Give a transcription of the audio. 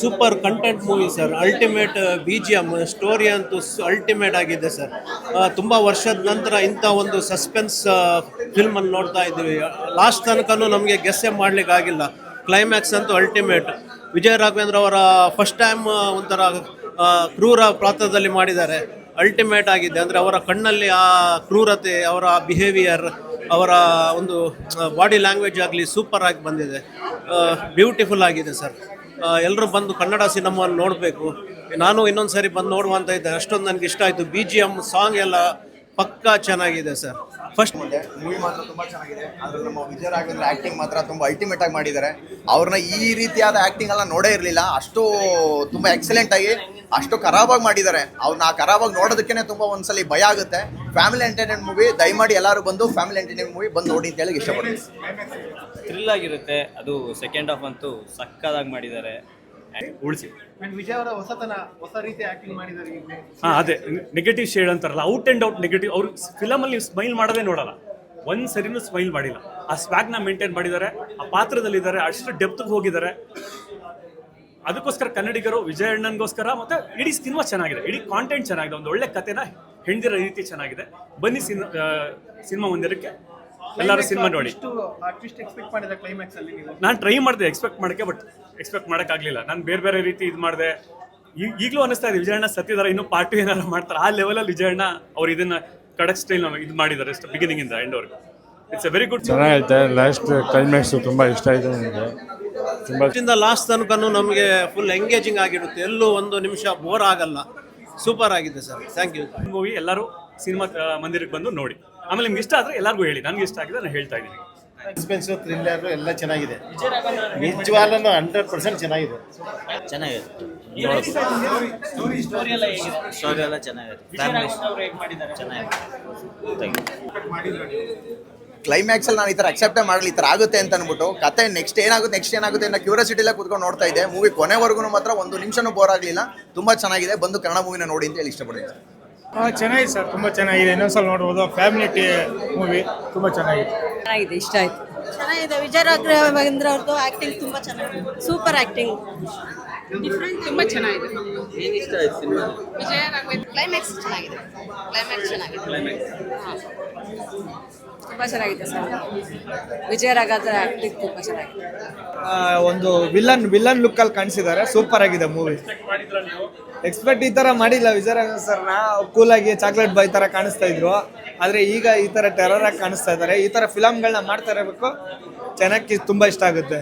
Super content movie sir. Ultimate B G M story ಅಂತೂ ultimate ಆಗಿದೆ sir. ತುಂಬ ವರ್ಷದ ನಂತರ ಇಂಥ ಒಂದು ಸಸ್ಪೆನ್ಸ್ ಫಿಲ್ಮನ್ನು ನೋಡ್ತಾ ಇದ್ದೀವಿ. ಲಾಸ್ಟ್ ತನಕನೂ ನಮಗೆ ಗೆಸ್ಸೆ ಮಾಡ್ಲಿಕ್ಕೆ ಆಗಿಲ್ಲ ಕ್ಲೈಮ್ಯಾಕ್ಸ್ ಅಂತೂ ಅಲ್ಟಿಮೇಟ್ ವಿಜಯ ರಾಘವೇಂದ್ರ ಅವರ ಫಸ್ಟ್ ಟೈಮ್ ಒಂಥರ ಕ್ರೂರ ಪಾತ್ರದಲ್ಲಿ ಮಾಡಿದ್ದಾರೆ. ಅಲ್ಟಿಮೇಟ್ ಆಗಿದೆ. ಅಂದರೆ ಅವರ ಕಣ್ಣಲ್ಲಿ ಆ ಕ್ರೂರತೆ, ಅವರ ಬಿಹೇವಿಯರ್ ಅವರ ಒಂದು ಬಾಡಿ ಲ್ಯಾಂಗ್ವೇಜ್ ಆಗಲಿ ಸೂಪರ್ ಆಗಿ ಬಂದಿದೆ. ಬ್ಯೂಟಿಫುಲ್ ಆಗಿದೆ ಸರ್. ಎಲ್ಲರೂ ಬಂದು ಕನ್ನಡ ಸಿನಿಮಾವನ್ನು ನೋಡಬೇಕು. ನಾನು ಇನ್ನೊಂದು ಸಾರಿ ಬಂದು ನೋಡುವಂತ ಇದ್ದೆ. ಅಷ್ಟೊಂದು ನನಗೆ ಇಷ್ಟ ಆಯಿತು. ಬಿ ಜಿ ಎಂ ಸಾಂಗ್ ಎಲ್ಲ ಪಕ್ಕಾ ಚೆನ್ನಾಗಿದೆ ಸರ್ ಫಸ್ಟ್ ಮೂವಿ ಮಾತ್ರ ತುಂಬಾ ಚೆನ್ನಾಗಿದೆ. ಅದ್ರಲ್ಲಿ ನಮ್ಮ ವಿಜಯ ರಾಘವೇಂದ್ರ ಆಕ್ಟಿಂಗ್ ಮಾತ್ರ ತುಂಬಾ ಅಲ್ಟಿಮೇಟ್ ಆಗಿ ಮಾಡಿದ್ದಾರೆ. ಅವ್ರನ್ನ ಈ ರೀತಿಯಾದ ಆಕ್ಟಿಂಗ್ ಎಲ್ಲ ನೋಡೇ ಇರಲಿಲ್ಲ. ಅಷ್ಟು ತುಂಬಾ ಎಕ್ಸಲೆಂಟ್ ಆಗಿ ಅಷ್ಟು ಖರಾಬಾಗಿ ಮಾಡಿದ್ದಾರೆ. ಅವ್ರನ್ನ ಆ ಖರಾಬಾಗಿ ನೋಡೋದಕ್ಕೆ ತುಂಬಾ ಒಂದ್ಸಲಿ ಭಯ ಆಗುತ್ತೆ. ಫ್ಯಾಮಿಲಿ ಎಂಟರ್ಟೈನ್ಮೆಂಟ್ ಮೂವಿ ದಯಮಾಡಿ ಎಲ್ಲರೂ ಬಂದು ಫ್ಯಾಮಿಲಿ ಎಂಟರ್ಟೈನ್ಮೆಂಟ್ ಮೂವಿ ಬಂದು ನೋಡಿ ಅಂತ ಹೇಳಿ ಇಷ್ಟಪಡ್ತೀನಿ. ಥ್ರಿಲ್ ಆಗಿರುತ್ತೆ. ಅದು ಸೆಕೆಂಡ್ ಹಾಫ್ ಅಂತೂ ಸಕ್ಕದಾಗಿ ಮಾಡಿದ್ದಾರೆ. ಉಳಿಸಿ. ವಿಜಯ್ ಅವರ ಹೊಸತನ ಹೊಸ ರೀತಿ ಆಕ್ಟಿಂಗ್ ಮಾಡಿದ್ದಾರೆ ಹಾ ಅದೇ. ನೆಗೆಟಿವ್ ಶೇಡ್ ಅಂತಾರಲ್ಲ ಔಟ್ ಅಂಡ್ ಔಟ್ ನೆಗೆಟಿವ್ ಅವ್ರು ಫಿಲಮಲ್ಲಿ ಸ್ಮೈಲ್ ಮಾಡೋದೇ ನೋಡಲ್ಲ. ಒಂದ್ ಸರಿನೂ ಸ್ಮೈಲ್ ಮಾಡಿಲ್ಲ. ಆ ಸ್ವ್ಯಾಗ್ನ ಮೇಂಟೈನ್ ಮಾಡಿದ್ದಾರೆ ಆ ಪಾತ್ರದಲ್ಲಿದ್ದಾರೆ ಅಷ್ಟು ಡೆಪ್ತ್ಗೆ ಹೋಗಿದ್ದಾರೆ. ಅದಕ್ಕೋಸ್ಕರ ಕನ್ನಡಿಗರು ವಿಜಯ ಅಣ್ಣನ್ಗೋಸ್ಕರ ಮತ್ತೆ ಇಡೀ ಸಿನಿಮಾ ಚೆನ್ನಾಗಿದೆ. ಇಡೀ ಕಾಂಟೆಂಟ್ ಚೆನ್ನಾಗಿದೆ. ಒಂದು ಒಳ್ಳೆ ಕತೆನ ಹೆಣ್ದಿರೋ ರೀತಿ ಚೆನ್ನಾಗಿದೆ. ಬನ್ನಿ ಸಿನಿಮಾ ಸಿನಿಮಾ ಒಂದಿರಕ್ಕೆ ಎಲ್ಲರೂ ಸಿನಿಮಾ ನೋಡಿ. ಇಷ್ಟು ಟ್ವಿಸ್ಟ್ ಎಕ್ಸ್ಪೆಕ್ಟ್ ಮಾಡಿದ ಕ್ಲೈಮ್ಯಾಕ್ಸ್ ಅಲ್ಲಿ ನಾನು ಟ್ರೈ ಮಾಡಿದೆ ಎಕ್ಸ್ಪೆಕ್ಟ್ ಮಾಡೋಕ್ಕೆ ಬಟ್ ಎಕ್ಸ್ಪೆಕ್ಟ್ ಮಾಡೋಕ್ಕಾಗಲಿಲ್ಲ. ನಾನು ಬೇರೆ ಬೇರೆ ರೀತಿ ಇದು ಮಾಡಿದೆ. ಈಗಲೂ ಅನಿಸ್ತಾ ಇದೆ ವಿಜಯಣ್ಣ ಸತ್ತಿದ್ದಾರೆ ಇನ್ನೂ ಪಾರ್ಟಿ ಏನಾರು ಮಾಡ್ತಾರೆ ಆ ಲೆವೆಲಲ್ಲಿ ವಿಜಯಣ್ಣ ಅವ್ರು ಇದನ್ನ ಕಡಕ್ ಸ್ಟೈಲ್ ಇದು ಮಾಡಿದ್ದಾರೆ ಬಿಗಿನಿಂಗ್ ಇಂದ ಎಂಡ್ ವರ್ಗು. ಇಟ್ಸ್ ಎ ವೆರಿ ಗುಡ್ ಚೆನ್ನಾಗೈತೆ ಲಾಸ್ಟ್ ಕ್ಲೈಮ್ಯಾಕ್ಸ್ ತುಂಬ ಇಷ್ಟ ಆಯಿತು ನನಗೆ ತುಂಬ ಇಂದ ಲಾಸ್ಟ್ ತನಕನು ನಮಗೆ ಫುಲ್ ಎಂಗೇಜಿಂಗ್ ಆಗಿರುತ್ತೆ ಎಲ್ಲೂ ಒಂದು ನಿಮಿಷ ಬೋರ್ ಆಗಲ್ಲ. ಸೂಪರ್ ಆಗಿದೆ ಸರ್ ಥ್ಯಾಂಕ್ ಯು ಮೂವಿ ಎಲ್ಲರೂ ಸಿನಿಮಾ ಮಂದಿರಕ್ಕೆ ಬಂದು ನೋಡಿ. ಆಮೇಲೆ ನಿಮ್ಗೆ ಇಷ್ಟ ಆದರೆ ಎಲ್ಲರಿಗೂ ಹೇಳಿ. ನನಗೆ ಇಷ್ಟ ಆಗಿದೆ ನಾನು ಹೇಳ್ತಾ ಇದ್ದೀನಿ. ಸಸ್ಪೆನ್ಸ್ ಥ್ರಿಲ್ಲರ್ ಎಲ್ಲ ಚೆನ್ನಾಗಿದೆ. ನಿಜವಾಗ್ಲೂ ಹಂಡ್ರೆಡ್ ಪರ್ಸೆಂಟ್ ಚೆನ್ನಾಗಿದೆ. ಚೆನ್ನಾಗಿದೆ. ಸ್ಟೋರಿ ಎಲ್ಲ ಚೆನ್ನಾಗಿದೆ. ಕ್ಲೈಮ್ಯಾಕ್ಸಲ್ಲಿ ಚೆನ್ನಾಗಿದೆ. ಕ್ಲೈಮ್ಯಾಕ್ಸ್ ಅಲ್ಲಿ ನಾನು ಈ ಥರ ಅಕ್ಸೆಪ್ಟೇ ಮಾಡಲಿ ಈ ತರ ಆಗುತ್ತೆ ಅಂತ ಅನ್ಬಿಟ್ಟು ಕತೆ ನೆಕ್ಸ್ಟ್ ಏನಾಗುತ್ತೆ ನೆಕ್ಸ್ಟ್ ಏನಾಗುತ್ತೆ ಅನ್ನೋ ಕ್ಯೂರಿಯಾಸಿಟಿ ಎಲ್ಲ ಕೂತ್ಕೊಂಡು ನೋಡ್ತಾ ಇದ್ದೆ. ಮೂವಿ ಕೊನೆವರೆಗೂ ಮಾತ್ರ ಒಂದು ನಿಮಿಷನೂ ಬೋರ್ ಆಗಲಿಲ್ಲ. ತುಂಬಾ ಚೆನ್ನಾಗಿದೆ. ಬಂದು ಕನ್ನಡ ಮೂವಿನ ನೋಡಿ ಅಂತ ಹೇಳಿ ಇಷ್ಟಪಡ್ತೀನಿ. ಚೆನ್ನಾಗಿದೆ ಸರ್ ತುಂಬ ಚೆನ್ನಾಗಿದೆ. ಇನ್ನೊಂದ್ಸಲ ನೋಡ್ಬೋದು. ಫ್ಯಾಮಿಲಿ ಮೂವಿ ತುಂಬ ಚೆನ್ನಾಗಿದೆ. ಚೆನ್ನಾಗಿದೆ ಇಷ್ಟ ಆಯ್ತು. ಚೆನ್ನಾಗಿದೆ. ವಿಜಯ ರಾಘವೇಂದ್ರ ಅವ್ರದ್ದು ಆಕ್ಟಿಂಗ್ ತುಂಬಾ ಚೆನ್ನಾಗಿದೆ. ಸೂಪರ್ ಆಕ್ಟಿಂಗ್ ಡಿಫ್ರೆಂಟ್ ತುಂಬಾ ಚೆನ್ನಾಗಿದೆ. ಏನು ಇಷ್ಟ ಆಯ್ತು ಸಿನಿಮಾ? ವಿಜಯ ರಾಘವೇಂದ್ರ ಕ್ಲೈಮ್ಯಾಕ್ಸ್ ಚೆನ್ನಾಗಿದೆ. ಕ್ಲೈಮ್ಯಾಕ್ಸ್ ಚೆನ್ನಾಗಿದೆ. ತುಂಬಾ ಚೆನ್ನಾಗಿದೆ ಸರ್. ವಿಜಯ ರಾಘವೇಂದ್ರ ಆಕ್ಟಿಂಗ್ ತುಂಬಾ ಚೆನ್ನಾಗಿದೆ. ಒಂದು ವಿಲನ್ ವಿಲನ್ ಲುಕ್ ಅಲ್ಲಿ ಕಾಣಿಸಿದ್ದಾರೆ. ಸೂಪರ್ ಆಗಿದೆ ಮೂವಿ ಎಕ್ಸ್ಪೆಕ್ಟ್ ಈ ತರ ಮಾಡಿಲ್ಲ ವಿಜಯರಾಘವ ಸರ್ ನಾ ಕೂಲ್ ಆಗಿ ಚಾಕ್ಲೇಟ್ ಬಾಯ್ ತರ ಕಾಣಿಸ್ತಾ ಇದ್ರು. ಆದ್ರೆ ಈಗ ಈ ತರ ಟೆರರ್ ಆಗಿ ಕಾಣಿಸ್ತಾ ಇದ್ದಾರೆ. ಈ ತರ ಫಿಲಮ್ಗಳನ್ನ ಮಾಡ್ತಾ ಇರಬೇಕು. ಚೆನ್ನಾಗಿ ತುಂಬಾ ಇಷ್ಟ ಆಗುತ್ತೆ.